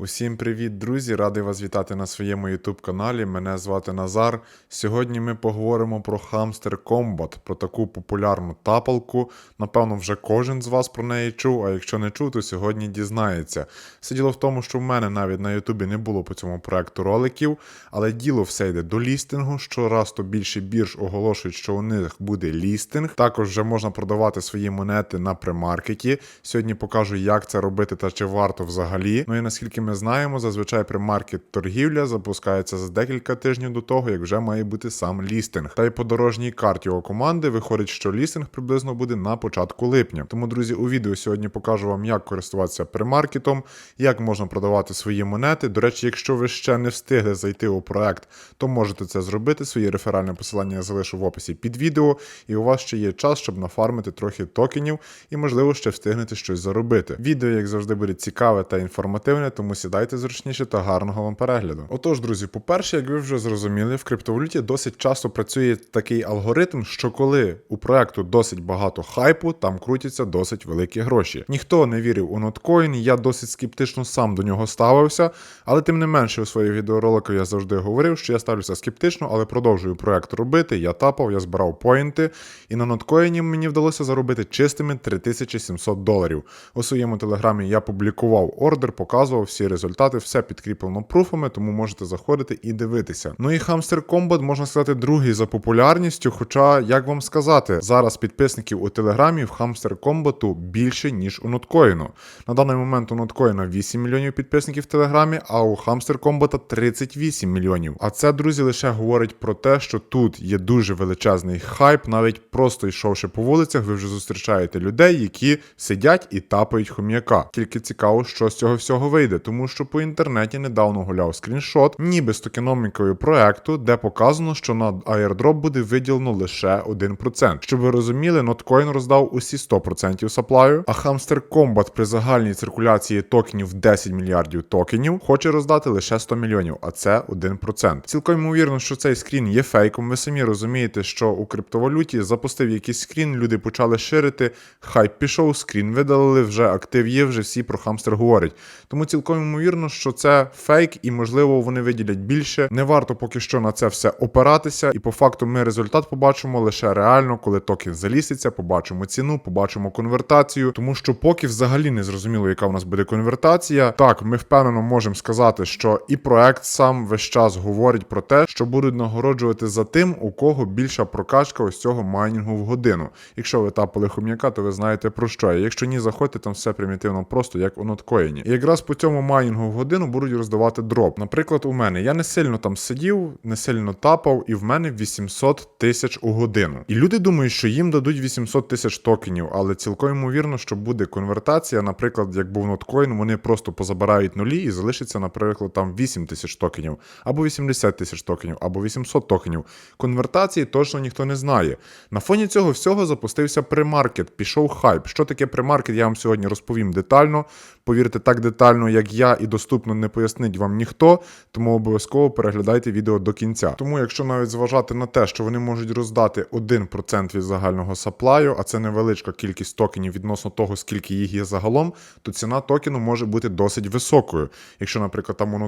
Усім привіт, друзі! Радий вас вітати на своєму YouTube каналі. Мене звати Назар. Сьогодні ми поговоримо про Hamster Combat, про таку популярну тапалку. Напевно, вже кожен з вас про неї чув, а якщо не чув, то сьогодні дізнається. Все діло в тому, що в мене навіть на Ютубі не було по цьому проекту роликів, але діло все йде до лістингу. Щораз то більше бірж оголошують, що у них буде лістинг. Також вже можна продавати свої монети на премаркеті. Сьогодні покажу, як це робити та чи варто взагалі. Ну і наскільки ми знаємо, зазвичай премаркет торгівля запускається за декілька тижнів до того, як вже має бути сам лістинг. Та й по дорожній карті його команди виходить, що лістинг приблизно буде на початку липня. Тому, друзі, у відео сьогодні покажу вам, як користуватися премаркетом, як можна продавати свої монети. До речі, якщо ви ще не встигли зайти у проект, то можете це зробити. Своє реферальне посилання я залишу в описі під відео, і у вас ще є час, щоб нафармити трохи токенів і, можливо, ще встигнете щось заробити. Відео, як завжди, буде цікаве та інформативне, тому сідайте зручніше та гарного вам перегляду. Отож, друзі, по-перше, як ви вже зрозуміли, в криптовалюті досить часто працює такий алгоритм, що коли у проекту досить багато хайпу, там крутяться досить великі гроші. Ніхто не вірив у ноткоін, я досить скептично сам до нього ставився, але тим не менше у своїх відеороликах я завжди говорив, що я ставлюся скептично, але продовжую проект робити. Я тапав, я збирав поінти, і на ноткоїні мені вдалося заробити чистими 3700 доларів. У своєму телеграмі я публікував ордер, показував всі результати, все підкріплено пруфами, тому можете заходити і дивитися. Ну і Hamster Combat, можна сказати, другий за популярністю. Хоча, як вам сказати, зараз підписників у телеграмі в Hamster Combat більше, ніж у ноткоїну. На даний момент у ноткоїна 8 мільйонів підписників в телеграмі, а у Hamster Combat 38 мільйонів. А це, друзі, лише говорить про те, що тут є дуже величезний хайп, навіть просто йшовши по вулицях, ви вже зустрічаєте людей, які сидять і тапають хом'яка. Тільки цікаво, що з цього всього вийде, тому що по інтернеті недавно гуляв скріншот, ніби з токеномікою проекту, де показано, що на airdrop буде виділено лише 1%. Щоб ви розуміли, ноткоін роздав усі 100% саплаю, а Hamster Combat при загальній циркуляції токенів 10 мільярдів токенів хоче роздати лише 100 мільйонів, а це 1%. Цілком ймовірно, що цей скрін є фейком. Ви самі розумієте, що у криптовалюті запустив якийсь скрін, люди почали ширити, хайп пішов, скрін видалили, вже актив є, вже всі про хамстер говорять. Тому цілком ймовірно, що це фейк, і можливо вони виділять більше. Не варто поки що на це все опиратися, і по факту ми результат побачимо лише реально, коли токен заліситься, побачимо ціну, побачимо конвертацію. Тому що поки взагалі не зрозуміло, яка в нас буде конвертація. Так, ми впевнено можемо сказати, що і проект сам весь час говорить про те, що будуть нагороджувати за тим, у кого більша прокачка ось цього майнінгу в годину. Якщо ви тапали хом'яка, то ви знаєте про що. Якщо ні, заходьте там все примітивно, просто як у ноткоїні. І якраз по цьому майнінгу в годину будуть роздавати дроп. Наприклад, у мене я не сильно там сидів, не сильно тапав, і в мене 800 тисяч у годину. І люди думають, що їм дадуть 800 тисяч токенів, але цілком ймовірно, що буде конвертація. Наприклад, як був ноткоін, вони просто позабирають нулі і залишиться, наприклад, там 8 тисяч токенів, або 80 тисяч токенів, або 800 токенів. Конвертації точно ніхто не знає. На фоні цього всього запустився премаркет, пішов хайп. Що таке премаркет, я вам сьогодні розповім детально. Повірте, так детально, як я, і доступно не пояснить вам ніхто, тому обов'язково переглядайте відео до кінця. Тому, якщо навіть зважати на те, що вони можуть роздати 1% від загального саплаю, а це невеличка кількість токенів відносно того, скільки їх є загалом, то ціна токену може бути досить високою. Якщо, наприклад, там у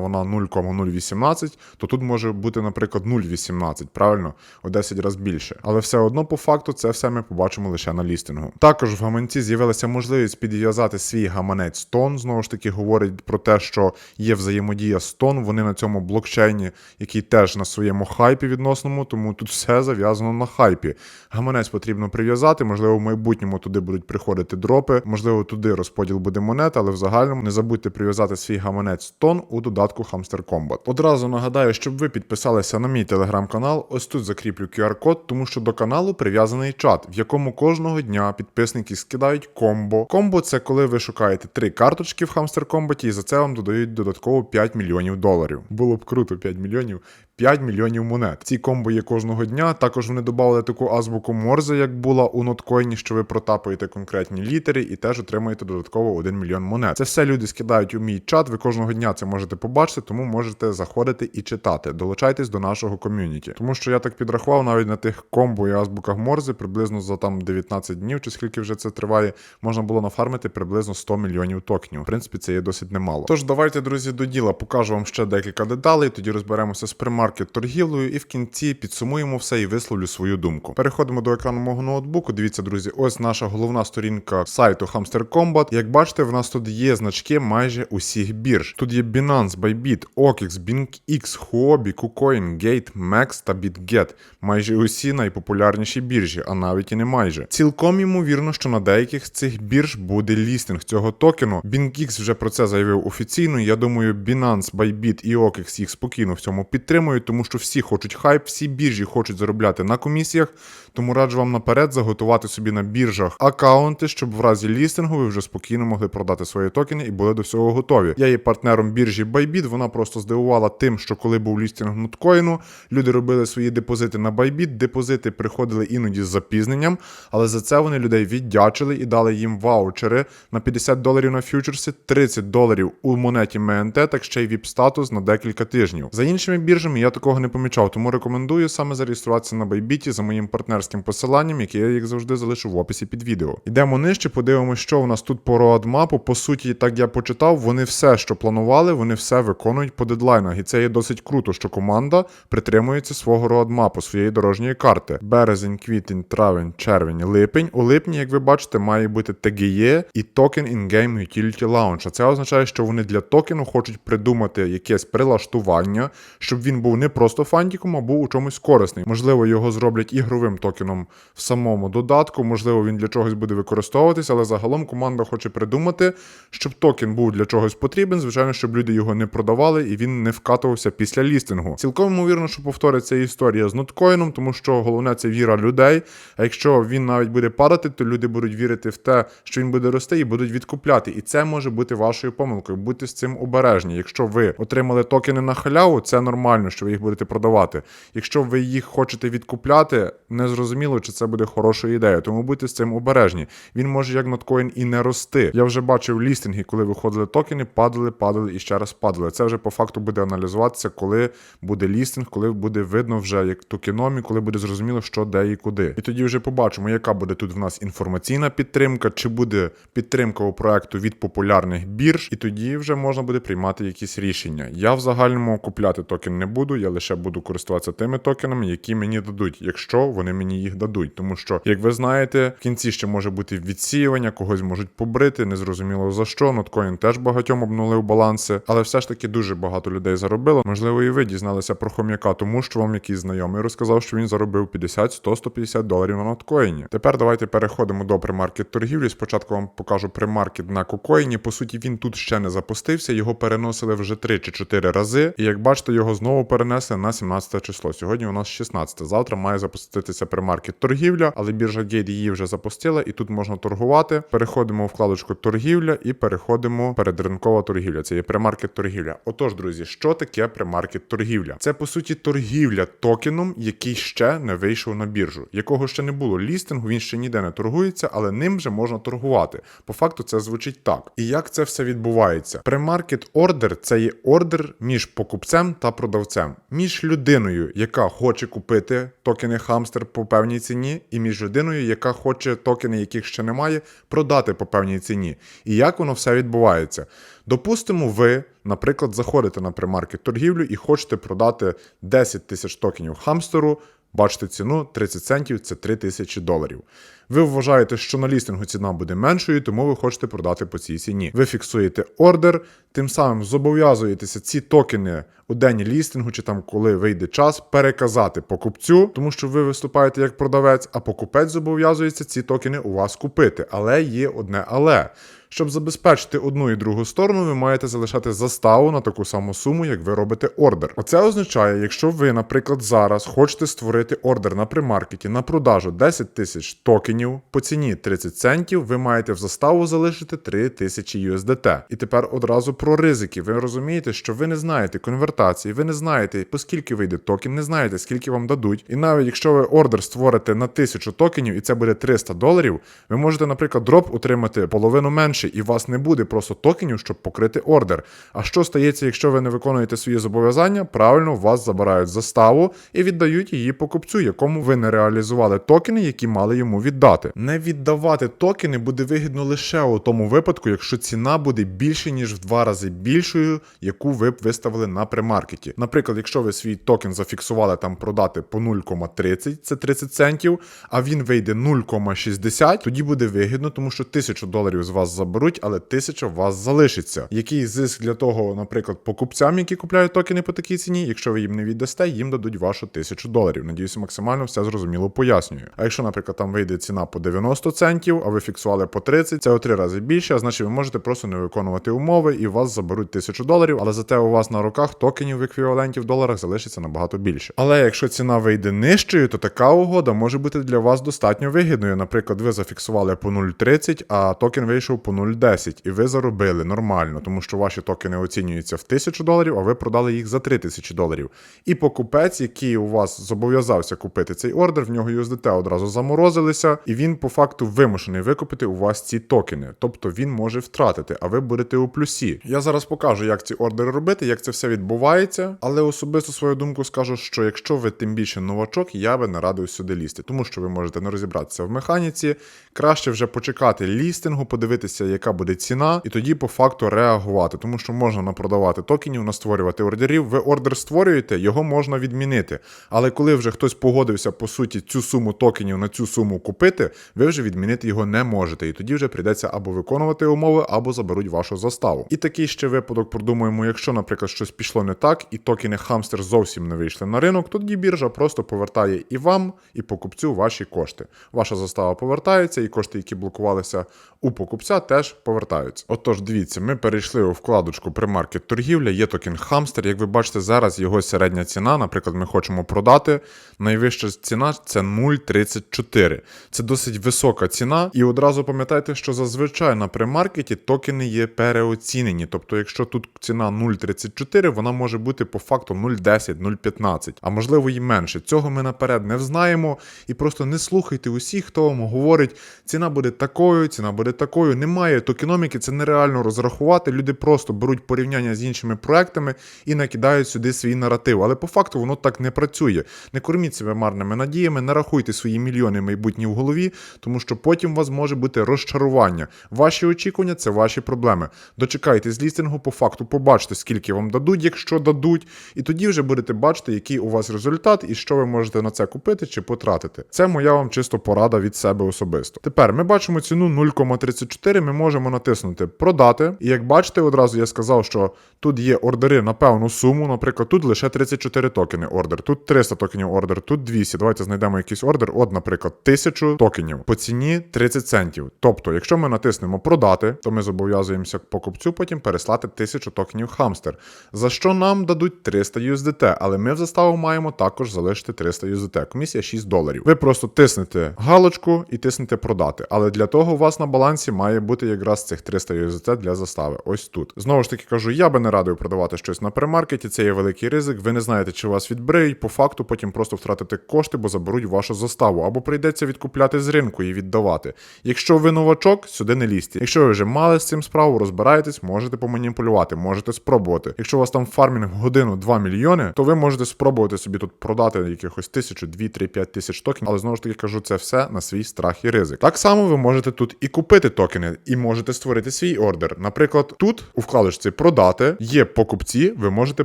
вона 0,018, то тут може бути, наприклад, 0,18, правильно? У 10 разів більше. Але все одно, по факту, це все ми побачимо лише на лістингу. Також в гаманці з'явилася можливість підв'язати свій гаманець тон. Знову ж таки, говорить про те, що є взаємодія з тон. Вони на цьому блокчейні, який теж на своєму хайпі відносному, тому тут все зав'язано на хайпі. Гаманець потрібно прив'язати, можливо, в майбутньому туди будуть приходити дропи, можливо, туди розподіл буде монет, але в загальному не забудьте прив'язати свій гаманець тон у додатку Hamster Combat. Одразу нагадаю, щоб ви підписалися на мій телеграм-канал. Ось тут закріплю QR-код, тому що до каналу прив'язаний чат, в якому кожного дня підписники скидають комбо. Комбо це коли ви шукаєте три карточки в Hamster Combat і за це вам додають додатково 5 мільйонів доларів. Було б круто 5 мільйонів. 5 мільйонів монет. Ці комбо є кожного дня. Також вони додали таку азбуку Морзе, як була у ноткоїні, що ви протапуєте конкретні літери і теж отримуєте додатково 1 мільйон монет. Це все люди скидають у мій чат. Ви кожного дня це можете побачити, тому можете заходити і читати. Долучайтесь до нашого ком'юніті. Тому що я так підрахував навіть на тих комбо і азбуках Морзе, приблизно за там 19 днів, чи скільки вже це триває, можна було нафармити приблизно 100 мільйонів токенів. В принципі, це є досить немало. Тож давайте, друзі, до діла покажу вам ще декілька деталей, тоді розберемося з примаркет торгівлею і в кінці підсумуємо все і висловлю свою думку. Переходимо до екрану мого ноутбуку. Дивіться, друзі, ось наша головна сторінка сайту Hamster Combat. Як бачите, в нас тут є значки майже усіх бірж. Тут є Binance, Bybit, OKX, BinkX, Huobi, KuCoin, Gate, Max та BitGet. Майже усі найпопулярніші біржі, а навіть і не майже. Цілком ймовірно, що на деяких з цих бірж буде лістинг цього токену. BinkX вже про це заявив офіційно. Я думаю, Binance, Bybit і OKX їх спокійно в цьому підтримують, тому що всі хочуть хайп, всі біржі хочуть заробляти на комісіях. Тому раджу вам наперед заготувати собі на біржах аккаунти, щоб в разі лістингу ви вже спокійно могли продати свої токени і були до всього готові. Я є партнером біржі Bybit, Вона просто здивувала тим, що коли був лістинг ноткоїну, люди робили свої депозити на Bybit, Депозити приходили іноді з запізненням, але за це вони людей віддячили і дали їм ваучери на 50 доларів на фьючерси, 30 доларів у монеті МНТ, так ще й віп статус на декілька тижнів. За іншими біржами я такого не помічав, тому рекомендую саме зареєструватися на Bybit за моїм партнерським посиланням, яке я як завжди залишу в описі під відео. Йдемо нижче, подивимося, що у нас тут по роадмапу. По суті, так я почитав, вони все, що планували, вони все виконують по дедлайнах. І це є досить круто, що команда притримується свого роадмапу, своєї дорожньої карти. Березень, квітень, травень, червень, липень. У липні, як ви бачите, має бути TGE і токен In-Game Utility Launch. Це означає, що вони для токену хочуть придумати якесь прилаштування, щоб він був не просто фантиком, а був у чомусь корисний. Можливо, його зроблять ігровим токеном в самому додатку, можливо, він для чогось буде використовуватись, але загалом команда хоче придумати, щоб токен був для чогось потрібен, звичайно, щоб люди його не продавали і він не вкатувався після лістингу. Цілком ймовірно, що повториться історія з ноткоїном, тому що головне це віра людей. А якщо він навіть буде падати, то люди будуть вірити в те, що він буде рости, і будуть відкупляти. І це може бути вашою помилкою. Будьте з цим обережні. Якщо ви отримали токени на халяву, це нормально, що ви їх будете продавати. Якщо ви їх хочете відкупляти, не зрозуміло, чи це буде хорошою ідеєю. Тому будьте з цим обережні. Він може як ноткоін і не рости. Я вже бачив лістинги, коли виходили токени, падали, падали і ще раз падали. Це вже по факту буде аналізуватися, коли буде лістинг, коли буде видно вже як токеномі, коли буде зрозуміло, що де і куди. І тоді вже побачимо, яка буде тут в нас інформаційна підтримка, чи буде підтримка у проекту від популярних бірж, і тоді вже можна буде приймати якісь рішення. Я в загальному купляти токен не буду, я лише буду користуватися тими токенами, які мені дадуть, якщо вони мені їх дадуть. Тому що, як ви знаєте, в кінці ще може бути відсіювання, когось можуть побрити, незрозуміло за що. Ноткоін теж багатьом обнулив баланси, але все ж таки дуже багато людей заробило. Можливо, і ви дізналися про хом'яка, тому що вам якийсь знайомий розказав, що він заробив 50, 100, 150 доларів на ноткоїні. Тепер давайте переходимо до примаркет торгівлі. Спочатку вам покажу примаркет на кокоїні. По суті, він тут ще не запустився. Його переносили вже 3 чи 4 рази. І як бачите, його знову перенесли на 17 число. Сьогодні у нас 16. Завтра має запуститися примаркет торгівля, але біржа Gate її вже запустила, і тут можна торгувати. Переходимо у вкладочку торгівля і переходимо передринкова торгівля. Це є примаркет торгівля. Отож, друзі, що таке примаркет торгівля? Це по суті торгівля токеном, який ще не вийшов на біржу, якого ще не було лістингу, він ще ніде не торгується, але ним вже можна торгувати. По факту це звучить так. І як це все відбувається? Примаркет ордер це є ордер між покупцем та продавцем, між людиною, яка хоче купити токени Хамстер по певній ціні, і між людиною, яка хоче токени, яких ще немає, продати по певній ціні. І як воно все відбувається? Допустимо, ви, наприклад, заходите на примаркет торгівлю і хочете продати 10 тисяч токенів хамстеру. Бачите ціну 30 центів це 3 тисячі доларів. Ви вважаєте, що на лістингу ціна буде меншою, тому ви хочете продати по цій ціні. Ви фіксуєте ордер, тим самим зобов'язуєтеся ці токени у день лістингу, чи там коли вийде час, переказати покупцю, тому що ви виступаєте як продавець, а покупець зобов'язується ці токени у вас купити. Але є одне але. Щоб забезпечити одну і другу сторону, ви маєте залишати заставу на таку саму суму, як ви робите ордер. Оце означає, якщо ви, наприклад, зараз хочете створити ордер на примаркеті на продажу 10 тисяч токенів по ціні 30 центів, ви маєте в заставу залишити 3 тисячі USDT. І тепер одразу про ризики. Ви розумієте, що ви не знаєте конвертації, ви не знаєте, по скільки вийде токен, не знаєте, скільки вам дадуть. І навіть якщо ви ордер створите на 1000 токенів і це буде 300 доларів, ви можете, наприклад, дроп отримати половину менше менше, і у вас не буде просто токенів, щоб покрити ордер. А що стається, якщо ви не виконуєте свої зобов'язання? Правильно, вас забирають заставу і віддають її покупцю, якому ви не реалізували токени, які мали йому віддати. Не віддавати токени буде вигідно лише у тому випадку, якщо ціна буде більше ніж в два рази більшою, яку ви б виставили на премаркеті. Наприклад, якщо ви свій токен зафіксували там продати по 0,30, це 30 центів, а він вийде 0,60, тоді буде вигідно, тому що 1000 доларів з вас заберуть, але 1000 у вас залишиться. Який зиск для того, наприклад, покупцям, які купляють токени по такій ціні, якщо ви їм не віддасте, їм дадуть вашу 1000 доларів. Надіюся, максимально все зрозуміло пояснюю. А якщо, наприклад, там вийде ціна по 90 центів, а ви фіксували по 30, це у три рази більше, а значить ви можете просто не виконувати умови і у вас заберуть 1000 доларів, але зате у вас на руках токенів в еквіваленті в доларах залишиться набагато більше. Але якщо ціна вийде нижчою, то така угода може бути для вас достатньо вигідною. Наприклад, ви зафіксували по 0,30, а токен вийшов по 0,10, і ви заробили нормально, тому що ваші токени оцінюються в 1000 доларів, а ви продали їх за 3000 доларів. І покупець, який у вас зобов'язався купити цей ордер, в нього USDT одразу заморозилися, і він по факту вимушений викупити у вас ці токени. Тобто він може втратити, а ви будете у плюсі. Я зараз покажу, як ці ордери робити, як це все відбувається. Але особисто свою думку скажу, що якщо ви тим більше новачок, я би не радив сюди лізти, тому що ви можете не розібратися в механіці. Краще вже почекати лістингу, подивитися, яка буде ціна, і тоді по факту реагувати, тому що можна напродавати токенів, настворювати ордерів. Ви ордер створюєте, його можна відмінити. Але коли вже хтось погодився по суті цю суму токенів на цю суму купити, ви вже відмінити його не можете. І тоді вже прийдеться або виконувати умови, або заберуть вашу заставу. І такий ще випадок продумуємо, якщо, наприклад, щось пішло не так, і токени хамстер зовсім не вийшли на ринок, тоді біржа просто повертає і вам, і покупцю ваші кошти. Ваша застава повертається, і кошти, які блокувалися у покупця, теж повертаються. Отож, дивіться, ми перейшли у вкладочку примаркет торгівля, є токен хамстер. Як ви бачите, зараз його середня ціна, наприклад, ми хочемо продати. Найвища ціна це 0,34. Це досить висока ціна. І одразу пам'ятайте, що зазвичай на примаркеті токени є переоцінені. Тобто, якщо тут ціна 0,34, вона може бути по факту 0,10, 0,15, а можливо і менше. Цього ми наперед не взнаємо. І просто не слухайте усіх, хто вам говорить, ціна буде такою, ціна буде такою. Немає токеноміки, це нереально розрахувати. Люди просто беруть порівняння з іншими проектами і накидають сюди свій наратив. Але по факту воно так не працює. Не корміть себе марними надіями, не рахуйте свої мільйони майбутні в голові, тому що потім у вас може бути розчарування. Ваші очікування це ваші проблеми. Дочекайтесь лістингу, по факту побачите, скільки вам дадуть, якщо дадуть, і тоді вже будете бачити, який у вас результат і що ви можете на це купити чи потратити. Це моя вам чисто порада від себе особисто. Тепер ми бачимо ціну 0,34. Ми можемо натиснути продати. І як бачите, одразу я сказав, що тут є ордери на певну суму. Наприклад, тут лише 34 токени ордер, тут 300 токенів ордер, тут 200. Давайте знайдемо якийсь ордер. От, наприклад, 1000 токенів по ціні 30 центів. Тобто, якщо ми натиснемо продати, то ми зобов'язуємося покупцю потім переслати 1000 токенів хамстер. За що нам дадуть 300 USDT, але ми в заставу маємо також залишити 300 USDT. Комісія 6 доларів. Ви просто тиснете галочку і тиснете продати. Але для того у вас на балансі має бути якраз цих 300 USDT для застави. Ось тут. Знову ж таки кажу, я би не радив продавати щось на премаркеті, це є великий ризик. Ви не знаєте, чи вас відбриють, по факту потім просто втратите кошти, бо заберуть вашу заставу, або прийдеться відкупляти з ринку і віддавати. Якщо ви новачок, сюди не лізьте. Якщо ви вже мали з цим справу, розбираєтесь, можете поманіпулювати, можете спробувати. Якщо у вас там фармінг годину 2 мільйони, то ви можете спробувати собі тут продати якихось тисячу, 2, 3, 5 тисяч токенів, але знову ж таки кажу, це все на свій страх і ризик. Так само ви можете тут і купити токени, і можете створити свій ордер. Наприклад, тут у вкладочці продати є покупці, ви можете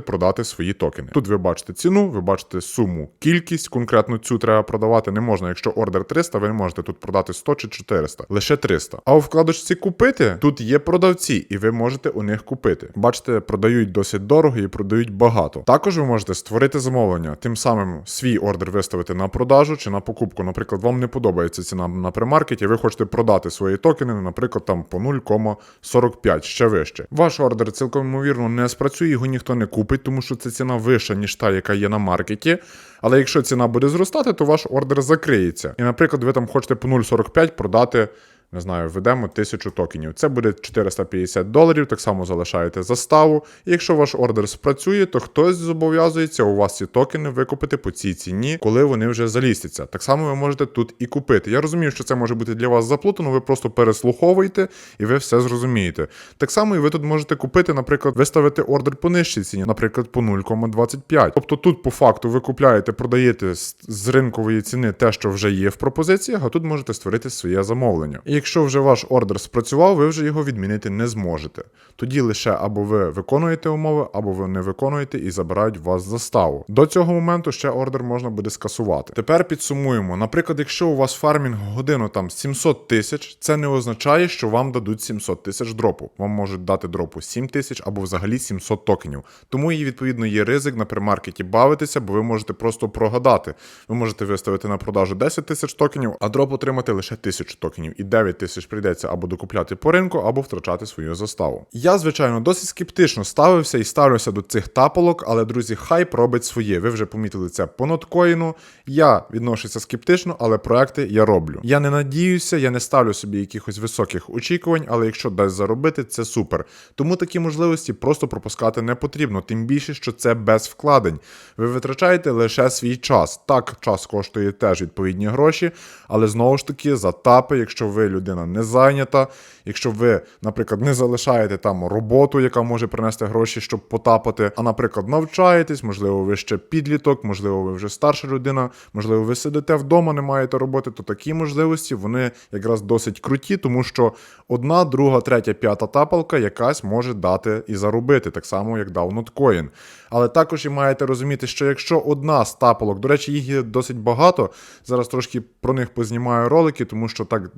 продати свої токени. Тут ви бачите ціну, ви бачите суму, кількість, конкретно цю треба продавати не можна. Якщо ордер 300, ви не можете тут продати 100 чи 400, лише 300. А у вкладочці купити тут є продавці, і ви можете у них купити. Бачите, продають досить дорого і продають багато. Також ви можете створити замовлення, тим самим свій ордер виставити на продажу чи на покупку. Наприклад, вам не подобається ціна на премаркеті, ви хочете продати свої токени, наприклад, там по 0,45 ще вище. Ваш ордер цілком ймовірно не спрацює, його ніхто не купить, тому що це ціна вища, ніж та, яка є на маркеті. Але якщо ціна буде зростати, то ваш ордер закриється. І, наприклад, ви там хочете по 0,45 продати не знаю, введемо 1000 токенів. Це буде 450 доларів, так само залишаєте заставу. І якщо ваш ордер спрацює, то хтось зобов'язується у вас ці токени викупити по цій ціні, коли вони вже залістяться. Так само ви можете тут і купити. Я розумію, що це може бути для вас заплутано, ви просто переслуховуєте і ви все зрозумієте. Так само і ви тут можете купити, наприклад, виставити ордер по нижчій ціні, наприклад, по 0,25. Тобто тут по факту ви купляєте, продаєте з- ринкової ціни те, що вже є в пропозиціях, а тут можете створити своє замовлення. І якщо вже ваш ордер спрацював, ви вже його відмінити не зможете. Тоді лише або ви виконуєте умови, або ви не виконуєте і забирають вас заставу. До цього моменту ще ордер можна буде скасувати. Тепер підсумуємо. Наприклад, якщо у вас фармінг годину там 700 тисяч, це не означає, що вам дадуть 700 тисяч дропу. Вам можуть дати дропу 7 тисяч або взагалі 700 токенів. Тому і відповідно є ризик на примаркеті бавитися, бо ви можете просто прогадати. Ви можете виставити на продажу 10 тисяч токенів, а дроп отримати лише 1000 токенів, і 9 тисяч прийдеться або докупляти по ринку, або втрачати свою заставу. Я, звичайно, досить скептично ставився і ставлюся до цих тапалок, але друзі, хайп робить своє. Ви вже помітили це по ноткоїну. Я відношуся скептично, але проекти я роблю. Я не надіюся, я не ставлю собі якихось високих очікувань, але якщо дасть заробити, це супер. Тому такі можливості просто пропускати не потрібно, тим більше, що це без вкладень. Ви витрачаєте лише свій час. Так, час коштує теж відповідні гроші, але знову ж таки за тапи, якщо ви людина не зайнята, якщо ви, наприклад, не залишаєте там роботу, яка може принести гроші, щоб потапати, а, наприклад, навчаєтесь, можливо, ви ще підліток, можливо, ви вже старша людина, можливо, ви сидите вдома, не маєте роботи, то такі можливості вони якраз досить круті, тому що одна, друга, третя, п'ята тапалка якась може дати і заробити, так само, як дав ноткоін. Але також і маєте розуміти, що якщо одна з тапалок, до речі, їх є досить багато. Зараз трошки про них познімаю ролики, тому що так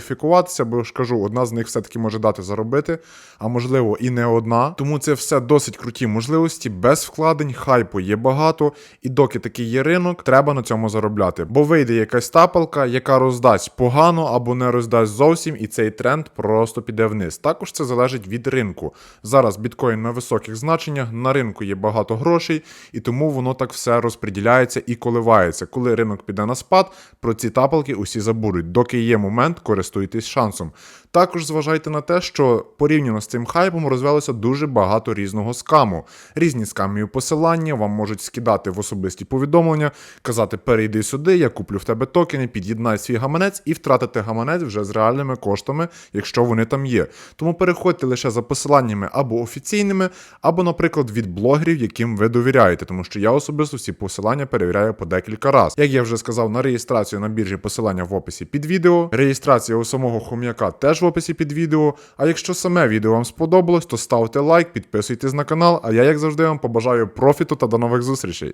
диверсифікуватися, бо я ж кажу, одна з них все-таки може дати заробити, а можливо і не одна. Тому це все досить круті можливості, без вкладень, хайпу є багато, і доки такий є ринок, треба на цьому заробляти. Бо вийде якась тапалка, яка роздасть погано або не роздасть зовсім, і цей тренд просто піде вниз. Також це залежить від ринку. Зараз біткоін на високих значеннях, на ринку є багато грошей, і тому воно так все розподіляється і коливається. Коли ринок піде на спад, про ці тапалки усі забудуть. Доки є момент, користуйтесь шансом. Також зважайте на те, що порівняно з цим хайпом розвелося дуже багато різного скаму. Різні скамові посилання вам можуть скидати в особисті повідомлення, казати перейди сюди, я куплю в тебе токени, під'єднай свій гаманець і втратити гаманець вже з реальними коштами, якщо вони там є. Тому переходьте лише за посиланнями або офіційними, або, наприклад, від блогерів, яким ви довіряєте, тому що я особисто всі посилання перевіряю по декілька разів. Як я вже сказав, на реєстрацію на біржі посилання в описі під відео. Реєстрація у самого хом'яка теж в описі під відео. А якщо саме відео вам сподобалось, то ставте лайк, підписуйтесь на канал. А я, як завжди, вам побажаю профіту та до нових зустрічей.